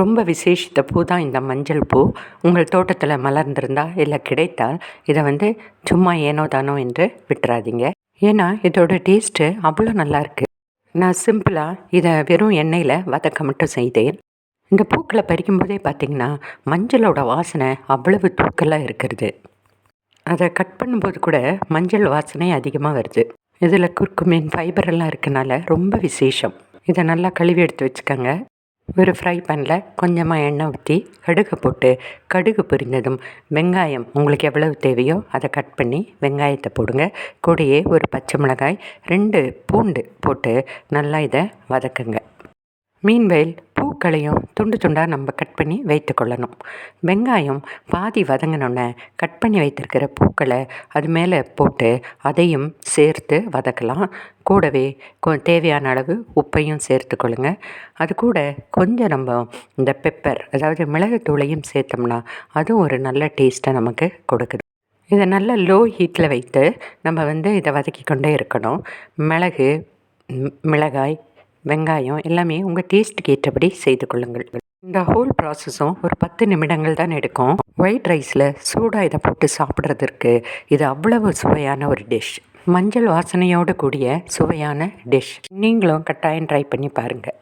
ரொம்ப விசேஷித்த பூ தான் இந்த மஞ்சள் பூ. உங்கள் தோட்டத்தில் மலர்ந்திருந்தால் இல்லை கிடைத்தால் இதை வந்து சும்மா ஏனோ தானோ என்று விட்டுறாதீங்க. ஏன்னா இதோட டேஸ்ட்டு அவ்வளோ நல்லாயிருக்கு நான் சிம்பிளாக இதை வெறும் எண்ணெயில் வதக்க மட்டும் செய்தேன். இந்த பூக்களை பறிக்கும்போதே பார்த்தீங்கன்னா மஞ்சளோட வாசனை அவ்வளவு தூக்கலாக இருக்கிறது. அதை கட் பண்ணும்போது கூட மஞ்சள் வாசனை அதிகமாக வருது. இதில் குர்குமின் ஃபைபர் எல்லாம் இருக்கனால ரொம்ப விசேஷம். இதை நல்லா கழுவி எடுத்து வச்சுக்கோங்க. ஒரு ஃப்ரை பேனில் கொஞ்சமாக எண்ணெய் ஊற்றி கடுகு போட்டு கடுகு பொரிந்ததும் வெங்காயம் உங்களுக்கு எவ்வளவு தேவையோ அதை கட் பண்ணி வெங்காயத்தை போடுங்க. கூடயே ஒரு பச்சை மிளகாய் ரெண்டு பூண்டு போட்டு நல்லா இதை வதக்குங்க. மீன்வெயில் பூக்களையும் துண்டு துண்டாக நம்ம கட் பண்ணி வைத்து கொள்ளணும். வெங்காயம் பாதி வதங்கினோடனே கட் பண்ணி வைத்திருக்கிற பூக்களை அது மேலே போட்டு அதையும் சேர்த்து வதக்கலாம். கூடவே கொ தேவையான அளவு உப்பையும் சேர்த்துக்கொள்ளுங்க அது கூட கொஞ்சம் நம்ம இந்த பெப்பர் அதாவது மிளகுத்தூளையும் சேர்த்தோம்னா அதுவும் ஒரு நல்ல டேஸ்ட்டை நமக்கு கொடுக்குது. இதை நல்லா லோ ஹீட்டில் வைத்து நம்ம வந்து இதை வதக்கி கொண்டே இருக்கணும். மிளகு மிளகாய் வெங்காயம் எல்லாமே உங்கள் டேஸ்ட்டுக்கு ஏற்றபடி செய்து கொள்ளுங்கள். இந்த ஹோல் ப்ராசஸும் ஒரு பத்து நிமிடங்கள் தான் எடுக்கும். ஒயிட் ரைஸில் சூடாக இதை போட்டு சாப்பிட்றதுக்கு இது அவ்வளவு சுவையான ஒரு டிஷ் மஞ்சள் வாசனையோடு கூடிய சுவையான டிஷ் நீங்களும் கட்டாயம் ட்ரை பண்ணி பாருங்கள்